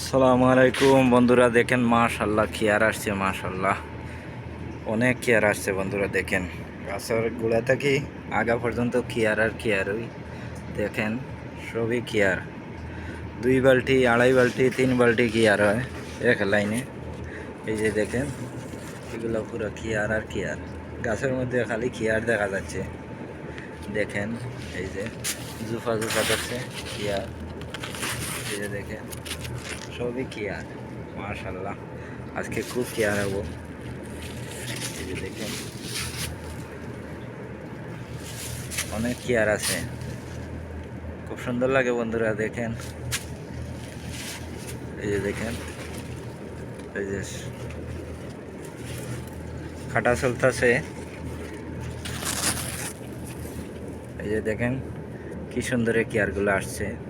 আসসালামু আলাইকুম। বন্ধুরা দেখেন মাশাল্লাহ খেয়ার আসছে মাশাল্লাহ অনেক খেয়ার আসছে, বন্ধুরা দেখেন। গাছের গুড়া থেকে আগা পর্যন্ত খেয়ার আর খেয়ারই দেখেন, সবই খেয়ার দুই বালতি, আড়াই বালতি, তিন বালতি খেয়ার হয় এক লাইনে। এই যে দেখেন, এগুলো পুরো খেয়ার আর খেয়ার গাছের মধ্যে খালি খেয়ার দেখা যাচ্ছে। দেখেন, এই যে, জুফা জুফা করছে খেয়ার এই যে দেখেন সবই কেয়ার মার্শাল্লাহ আজকে খুব কেয়ার হব। দেখেন। অনেক কেয়ার আছে। খুব সুন্দর লাগে বন্ধুরা, দেখেন। এই যে দেখেন। এই যে খাটা চলতেছে। এই যে দেখেন, কি সুন্দর কেয়ারগুলো আসছে।